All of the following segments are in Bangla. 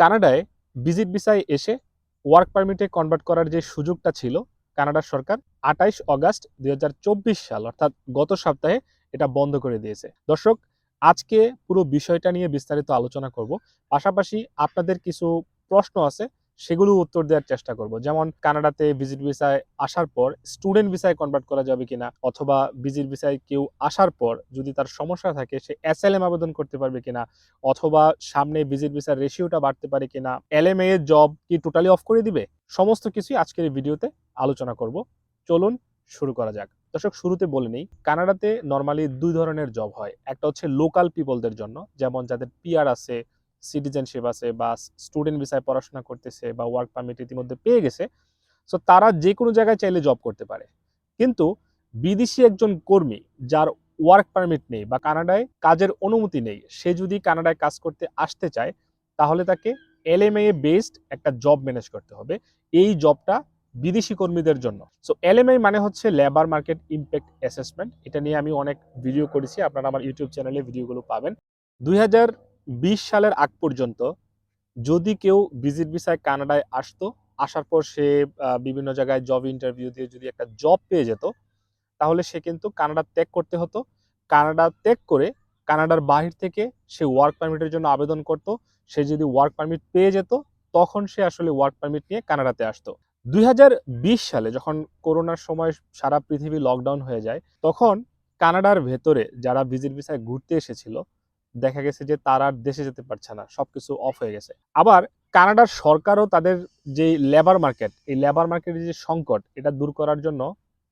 কানাডায় ভিজিট ভিসায় এসে ওয়ার্ক পারমিটে কনভার্ট করার যে সুযোগটা ছিল কানাডার সরকার আঠাইশ অগাস্ট দু হাজার চব্বিশ সাল, অর্থাৎ গত সপ্তাহে এটা বন্ধ করে দিয়েছে। দর্শক, আজকে পুরো বিষয়টা নিয়ে বিস্তারিত আলোচনা করব। পাশাপাশি আপনাদের কিছু প্রশ্ন আছে সেগুলো উত্তর দেওয়ার চেষ্টা করব। যেমন কানাডাতে ভিজিট ভিসায় আসার পর স্টুডেন্ট ভিসায় কনভার্ট করা যাবে কিনা, অথবা ভিজিট ভিসায় কেউ আসার পর যদি তার সমস্যা থাকে, সে এস এল এম আবেদন করতে পারবে কিনা, অথবা সামনে ভিজিট ভিসার রেশিওটা বাড়তে পারে কিনা এলএমএ এর জব কি টোটালি অফ করে দিবে? সমস্ত কিছুই আজকের এই ভিডিওতে আলোচনা করব। চলুন শুরু করা যাক। দর্শক, শুরুতে বলে নেই, কানাডাতে নর্মালি দুই ধরনের জব হয়। একটা হচ্ছে লোকাল পিপলদের জন্য, যেমন যাদের পিআর আছে সিটিজেনশিপ আছে বা স্টুডেন্ট ভিসায় পড়াশোনা করতেছে বা ওয়ার্ক পারমিট ইতিমধ্যে পেয়ে গেছে সো তারা যে কোনো জায়গায় চাইলে জব করতে পারে। কিন্তু বিদেশি একজন কর্মী যার ওয়ার্ক পারমিট নেই বা কানাডায় কাজের অনুমতি নেই, সে যদি কানাডায় কাজ করতে আসতে চায়, তাহলে তাকে এলএমএ বেসড একটা জব ম্যানেজ করতে হবে, এই জবটা বিদেশি কর্মীদের জন্য। সো এলএমআই মানে হচ্ছে লেবার মার্কেট ইম্প্যাক্ট অ্যাসেসমেন্ট এটা নিয়ে আমি অনেক ভিডিও করেছি, আপনারা আমার ইউটিউব চ্যানেলে ভিডিওগুলো পাবেন। দুই হাজার সালের আগ পর্যন্ত যদি কেউ ভিজিট ভিসায় কানাডায় আসতো, আসার পর সে বিভিন্ন জায়গায় জব ইন্টারভিউ দিয়ে যদি একটা জব পেয়ে যেত, তাহলে সে কিন্তু কানাডা ত্যাগ করতে হতো। কানাডা ত্যাগ করে কানাডার বাহির থেকে সে ওয়ার্ক পারমিটের জন্য আবেদন করত। সে যদি ওয়ার্ক পারমিট পেয়ে যেত, তখন সে আসলে ওয়ার্ক পারমিট নিয়ে কানাডাতে আসতো। দুই হাজার বিশ সালে যখন করোনার সময় সারা পৃথিবী লকডাউন হয়ে যায়, তখন কানাডার ভেতরে যারা ভিজিট ভিসায় ঘুরতে এসেছিল দেখা গেছে যে তারা আর দেশে যেতে পারছে না, সবকিছু অফ হয়ে গেছে। আবার কানাডার সরকারও তাদের যে লেবার মার্কেট এই লেবার মার্কেটের যে সংকট, এটা দূর করার জন্য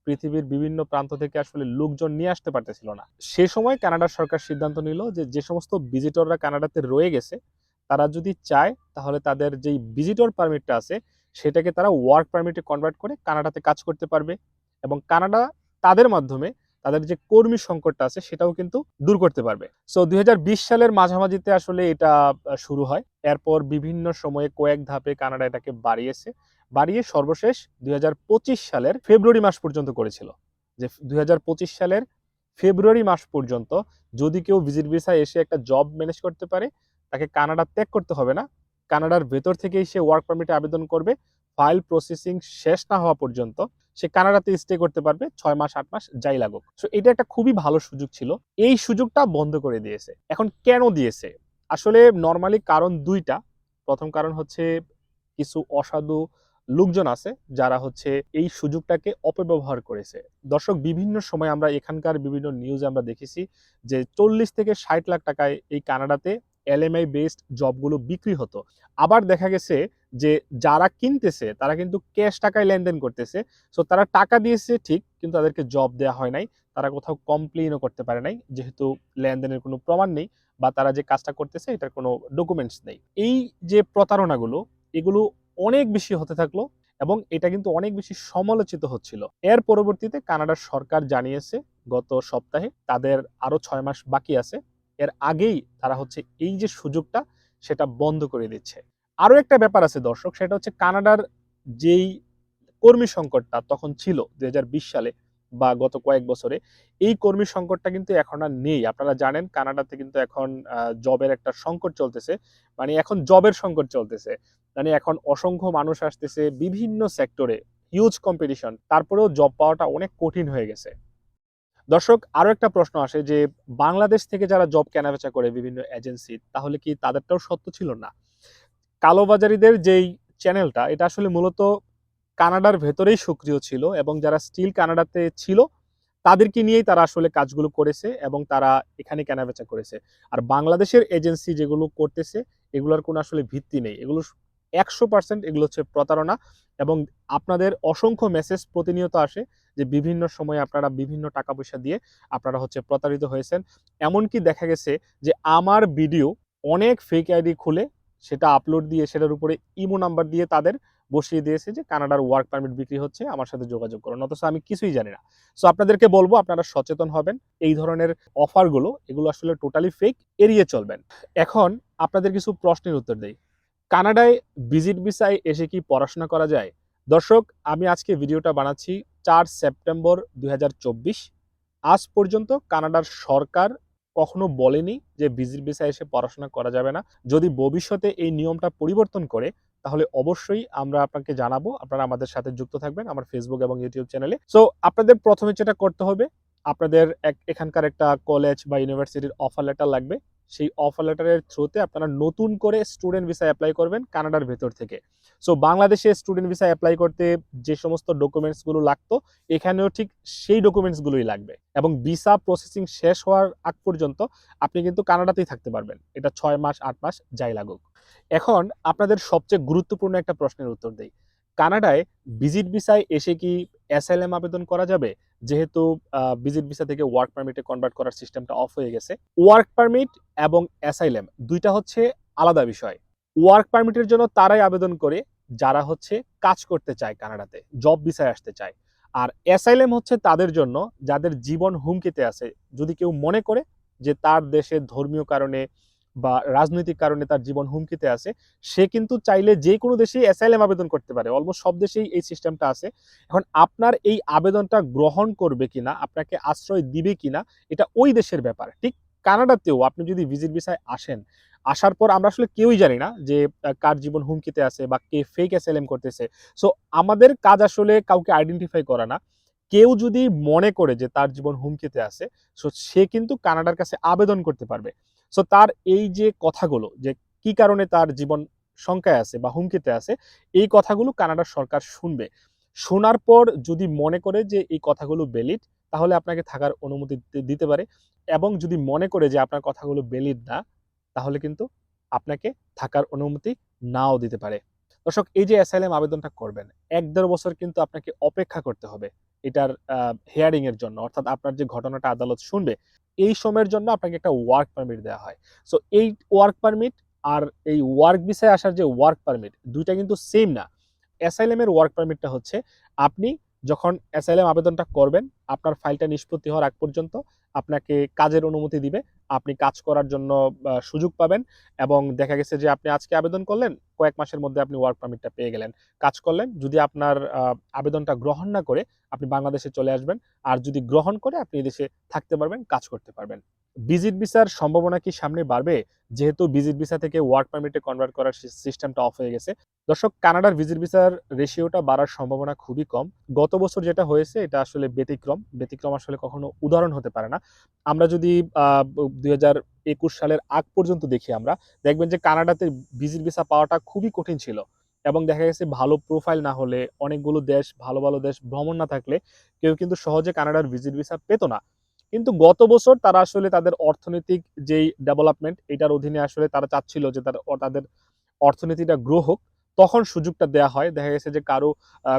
পৃথিবীর বিভিন্ন প্রান্ত থেকে আসলে লোকজন নিয়ে আসতে পারতেছিল না। সে সময় কানাডার সরকার সিদ্ধান্ত নিল যে যে সমস্ত ভিজিটররা কানাডাতে রয়ে গেছে, তারা যদি চায় তাহলে তাদের যেই ভিজিটর পারমিটটা আছে, সেটাকে তারা ওয়ার্ক পারমিটে কনভার্ট করে কানাডাতে কাজ করতে পারবে। এবং কানাডা তাদের মাধ্যমে তাদের যে কর্মী সংকটটা আছে সেটাও কিন্তু দূর করতে পারবে। সো দুই হাজার বিশ সালের মাঝামাঝিতে আসলে এটা শুরু হয়। এরপর বিভিন্ন সময়ে কয়েক ধাপে কানাডা এটাকে বাড়িয়েছে। বাড়িয়ে সর্বশেষ দুই হাজার পঁচিশ সালের ফেব্রুয়ারি মাস পর্যন্ত করেছিল। যে দুই হাজার পঁচিশ সালের ফেব্রুয়ারি মাস পর্যন্ত যদি কেউ ভিজিট ভিসায় এসে একটা জব ম্যানেজ করতে পারে, তাকে কানাডা ত্যাগ করতে হবে না। কানাডার ভেতর থেকেই সে ওয়ার্ক পারমিটে আবেদন করবে। ফাইল প্রসেসিং শেষ না হওয়া পর্যন্ত সে কানাডাতে স্টে করতে পারবে, ছয় মাস, আট মাস, যাই লাগুক। সো এটা একটা খুবই ভালো সুযোগ ছিল। এই সুযোগটা বন্ধ করে দিয়েছে। এখন কেন দিয়েছে? আসলে নর্মালি কারণ দুইটা। প্রথম কারণ হচ্ছে কিছু অসাধু লোকজন আছে, যারা হচ্ছে এই সুযোগটাকে অপব্যবহার করেছে। দর্শক, বিভিন্ন সময় আমরা এখানকার বিভিন্ন নিউজ আমরা দেখেছি যে চল্লিশ থেকে ষাট লাখ টাকায় এই কানাডাতে এলএমআই বেসড জবগুলো বিক্রি হতো। আবার দেখা গেছে যে যারা কিনতেছে, তারা কিন্তু ক্যাশ টাকায় লেনদেন করতেছে। সো তারা টাকা দিয়েছে, ঠিক, কিন্তু তাদেরকে জব দেওয়া হয় নাই। তারা কোথাও কমপ্লেনও করতে পারে নাই, যেহেতু লেনদেনের কোনো প্রমাণ নেই বা তারা যে কাজটা করতেছে, এটার কোনো ডকুমেন্টস নেই। এই যে প্রতারণাগুলো, এগুলো অনেক বেশি হতে থাকল এবং এটা কিন্তু অনেক বেশি সমালোচিত হচ্ছিল। এর পরবর্তীতে কানাডার সরকার জানিয়েছে, গত সপ্তাহে তাদের আরও ছয় মাস বাকি আছে। এর আগেই তারা হচ্ছে এই যে সুযোগটা, সেটা বন্ধ করে দিচ্ছে। আরও একটা ব্যাপার আছে দর্শক, সেটা হচ্ছে কানাডার যেই কর্মী সংকটটা তখন ছিল দুই হাজার বিশ সালে বা গত কয়েক বছরে, এই কর্মী সংকটটা কিন্তু এখন আর নেই। আপনারা জানেন কানাডাতে কিন্তু এখন জবের একটা সংকট চলতেছে। মানে এখন জবের সংকট চলতেছে। মানে এখন অসংখ্য মানুষ আসতেছে বিভিন্ন সেক্টরে হিউজ কম্পিটিশন তারপরেও জব পাওয়াটা অনেক কঠিন হয়ে গেছে। দর্শক, আরও একটা প্রশ্ন আসে যে, বাংলাদেশ থেকে যারা জব কেনাবেচা করে বিভিন্ন এজেন্সি, তাহলে কি তাদেরটাও সত্য ছিল না? কালোবাজারিদের যেই চ্যানেলটা, এটা আসলে মূলত কানাডার ভেতরেই সক্রিয় ছিল এবং যারা স্টিল কানাডাতে ছিল, তাদেরকে নিয়েই তারা আসলে কাজগুলো করেছে এবং তারা এখানে কেনাবেচা করেছে। আর বাংলাদেশের এজেন্সি যেগুলো করতেছে, এগুলোর কোনো আসলে ভিত্তি নেই। এগুলো একশো পার্সেন্ট এগুলো হচ্ছে প্রতারণা এবং আপনাদের অসংখ্য মেসেজ প্রতিনিয়ত আসে যে বিভিন্ন সময় আপনারা বিভিন্ন টাকা পয়সা দিয়ে আপনারা হচ্ছে প্রতারিত হয়েছেন। এমনকি দেখা গেছে যে আমার ভিডিও অনেক ফেক আইডি খুলে সেটা আপলোড দিয়ে সেটার উপরে ইমো নাম্বার দিয়ে তাদের বসিয়ে দিয়েছে যে কানাডার ওয়ার্ক পারমিট বিক্রি হচ্ছে, আমার সাথে যোগাযোগ করুন। অথচ আমি কিছুই জানি না। সো আপনাদেরকে বলব, আপনারা সচেতন হবেন। এই ধরনের অফারগুলো এগুলো আসলে টোটালি ফেক এড়িয়ে চলবেন। এখন আপনাদের কিছু প্রশ্নের উত্তর দেই। কানাডায় ভিজিট ভিসায় এসে কি পড়াশোনা করা যায়? দর্শক, আমি আজকে ভিডিওটা বানাচ্ছি চার সেপ্টেম্বর দুই হাজার চব্বিশ। আজ পর্যন্ত কানাডার সরকার কখনো বলেনি যে ভিজিট ভিসা এসে পড়াশোনা করা যাবে না। যদি ভবিষ্যতে এই নিয়মটা পরিবর্তন করে, তাহলে অবশ্যই আমরা আপনাকে জানাব। আপনারা আমাদের সাথে যুক্ত থাকবেন আমার ফেসবুক এবং ইউটিউব চ্যানেলে সো আপনাদের প্রথমে যেটা করতে হবে, আপনাদের এক- এখানকার একটা কলেজ বা ইউনিভার্সিটির অফার লেটার লাগবে। সেই অফার লেটারের থ্রুতে আপনারা নতুন করে স্টুডেন্ট ভিসা অ্যাপ্লাই করবেন কানাডার ভেতর থেকে। সো বাংলাদেশে স্টুডেন্ট ভিসা অ্যাপ্লাই করতে যে সমস্ত ডকুমেন্টসগুলো লাগতো, এখানেও ঠিক সেই ডকুমেন্টসগুলোই লাগবে। এবং ভিসা প্রসেসিং শেষ হওয়ার আগ পর্যন্ত আপনি কিন্তু কানাডাতেই থাকতে পারবেন। এটা ছয় মাস, আট মাস যাই লাগুক। এখন আপনাদের সবচেয়ে গুরুত্বপূর্ণ একটা প্রশ্নের উত্তর দেই। কানাডায় ভিজিট ভিসায় এসে কি অ্যাসাইলাম আবেদন করা যাবে? যেহেতু ভিজিট ভিসা থেকে ওয়ার্ক পারমিটে কনভার্ট করার সিস্টেমটা অফ হয়ে গেছে। ওয়ার্ক পারমিট এবং অ্যাসাইলাম দুইটা হচ্ছে আলাদা বিষয়। ওয়ার্ক পারমিটের জন্য তারাই আবেদন করে যারা হচ্ছে কাজ করতে চায় কানাডাতে জব ভিসায় আসতে চায়। আর অ্যাসাইলেম হচ্ছে তাদের জন্য, যাদের জীবন হুমকিতে আছে। যদি কেউ মনে করে যে তার দেশে ধর্মীয় কারণে বা রাজনৈতিক কারণে তার জীবন হুমকিতে আছে, সে কিন্তু চাইলে যে কোনো দেশেই অ্যাসাইলেম আবেদন করতে পারে। অলমোস্ট সব দেশেই এই সিস্টেমটা আছে। এখন আপনার এই আবেদনটা গ্রহণ করবে কিনা, আপনাকে আশ্রয় দিবে কিনা, এটা ওই দেশের ব্যাপার। ঠিক কানাডাতেও আপনি যদি ভিজিট ভিসায় আসেন, আসার পর আমরা আসলে কেউই জানি না যে কার জীবন হুমকিতে আছে বা কে ফেক অ্যাসাইলেম করতেছে। সো আমাদের কাজ আসলে কাউকে আইডেন্টিফাই করা না। কেউ যদি মনে করে যে তার জীবন হুমকিতে আছে সো সে কিন্তু কানাডার কাছে আবেদন করতে পারবে। সো তার এই যে কথাগুলো যে কি কারণে তার জীবন শঙ্কায় আছে বা হুমকিতে আছে, এই কথাগুলো কানাডার সরকার শুনবে। শোনার পর যদি মনে করে যে এই কথাগুলো বেলিড তাহলে আপনাকে থাকার অনুমতি দিতে পারে। এবং যদি মনে করে যে আপনার কথাগুলো বেলিড না, তাহলে কিন্তু আপনাকে থাকার অনুমতি নাও দিতে পারে। দর্শক, এই যে অ্যাসাইলাম আবেদনটা করবেন, এক দেড় বছর কিন্তু আপনাকে অপেক্ষা করতে হবে। এটার হেয়ারিং এর জন্য। অর্থাৎ আপনার যে ঘটনাটা আদালত শুনবে এই সময়ের জন্য আপনাকে একটা ওয়ার্ক পারমিট দেওয়া হয়। সো এই ওয়ার্ক পারমিট আর এই ওয়ার্ক ভিসায় আসার যে ওয়ার্ক পারমিট দুইটা কিন্তু সেম না। অ্যাসাইলামের ওয়ার্ক পারমিটটা হচ্ছে আপনি যখন অ্যাসাইলাম আবেদনটা করবেন, আপনার ফাইলটা নিষ্পত্তি হওয়ার আগ পর্যন্ত আপনাকে কাজের অনুমতি দিবে। আপনি কাজ করার জন্য সুযোগ পাবেন এবং দেখা গেছে যে আপনি আজকে আবেদন করলেন, কয়েক মাসের মধ্যে আপনি ওয়ার্ক পারমিটটা পেয়ে গেলেন। কাজ করলেন, যদি আপনার আবেদনটা গ্রহণ না করে, আপনি বাংলাদেশে চলে আসবেন। আর যদি গ্রহণ করে, আপনি এদেশে থাকতে পারবেন, কাজ করতে পারবেন। ভিজিট ভিসার সম্ভাবনা কি সামনে বাড়বে? যেহেতু ভিজিট ভিসা থেকে ওয়ার্ক পারমিটে কনভার্ট করার সিস্টেমটা অফ হয়ে গেছে। দর্শক, কানাডার ভিজিট ভিসার রেশিওটা বাড়ার সম্ভাবনা খুবই কম। গত বছর যেটা হয়েছে, এটা আসলে ব্যতিক্রম। ব্যতিক্রম আসলে কখনো উদাহরণ হতে পারে না। আমরা যদি দুই একুশ সালের আগ পর্যন্ত দেখি আমরা, দেখবেন যে কানাডাতে ভিজিট ভিসা পাওয়াটা খুবই কঠিন ছিল। এবং দেখা গেছে ভালো প্রোফাইল না হলে, অনেকগুলো দেশ, ভালো ভালো দেশ ভ্রমণ না থাকলে, কেউ কিন্তু সহজে কানাডার ভিজিট ভিসা পেতো না। কিন্তু গত বছর তারা আসলে তাদের অর্থনৈতিক যেই ডেভেলপমেন্ট এটার অধীনে আসলে তারা চাচ্ছিল যে তাদের অর্থনীতিটা গ্রো হোক, তখন সুযোগটা দেয়া হয়। দেখা গেছে যে কারও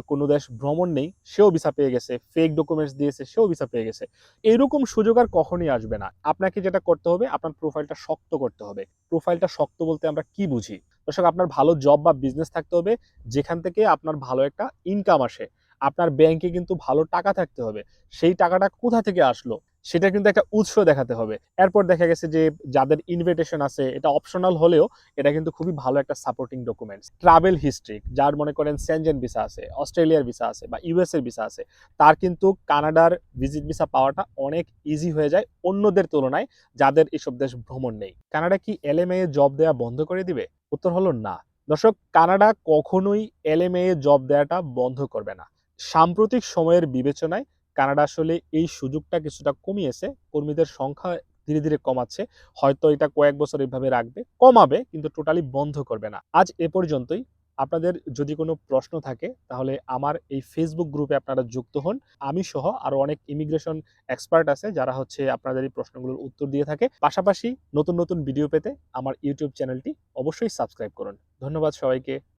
কোনো দেশ ভ্রমণ নেই, সেও ভিসা পেয়ে গেছে ফেক ডকুমেন্টস দিয়েছে, সেও ভিসা পেয়ে গেছে। এইরকম সুযোগ আর কখনই আসবে না। আপনাকে যেটা করতে হবে, আপনার প্রোফাইলটা শক্ত করতে হবে। প্রোফাইলটা শক্ত বলতে আমরা কি বুঝি? দর্শক, আপনার ভালো জব বা বিজনেস থাকতে হবে, যেখান থেকে আপনার ভালো একটা ইনকাম আসে। আপনার ব্যাংকে কিন্তু ভালো টাকা থাকতে হবে। সেই টাকাটা কোথা থেকে আসলো? সেটা কিন্তু একটা উৎস দেখাতে হবে। এরপর দেখা গেছে যে যাদের ইনভিটেশন আছে, এটা অপশনাল হলেও এটা কিন্তু খুবই ভালো একটা সাপোর্টিং ডকুমেন্টস ট্রাভেল হিস্ট্রি যার মনে করেন সেনজেন ভিসা আছে অস্ট্রেলিয়ার ভিসা আছে বা ইউএস এর ভিসা আছে, তার কিন্তু কানাডার ভিজিট ভিসা পাওয়াটা অনেক ইজি হয়ে যায় অন্যদের তুলনায়, যাদের এসব দেশ ভ্রমণ নেই। কানাডা কি এলএমএ জব দেওয়া বন্ধ করে দিবে? উত্তর হলো না। দর্শক, কানাডা কখনোই এলএমএ জব দেওয়াটা বন্ধ করবে না। সাম্প্রতিক সময়ের বিবেচনায় কানাডা আসলে এই সুযোগটা কিছুটা কমিয়েছে। কর্মীদের সংখ্যা ধীরে ধীরে কমাচ্ছে। হয়তো এটা কয়েক বছর এইভাবে রাখবে। কমাবে, কিন্তু টোটালি বন্ধ করবে না। আজ এ পর্যন্তই। আপনাদের যদি কোনো প্রশ্ন থাকে, তাহলে আমার এই ফেসবুক গ্রুপে আপনারা যুক্ত হন। আমি সহ আরও অনেক ইমিগ্রেশন এক্সপার্ট আছে, যারা হচ্ছে আপনাদের এই প্রশ্নগুলোর উত্তর দিয়ে থাকে। পাশাপাশি নতুন নতুন ভিডিও পেতে আমার ইউটিউব চ্যানেলটি অবশ্যই সাবস্ক্রাইব করুন। ধন্যবাদ সবাইকে।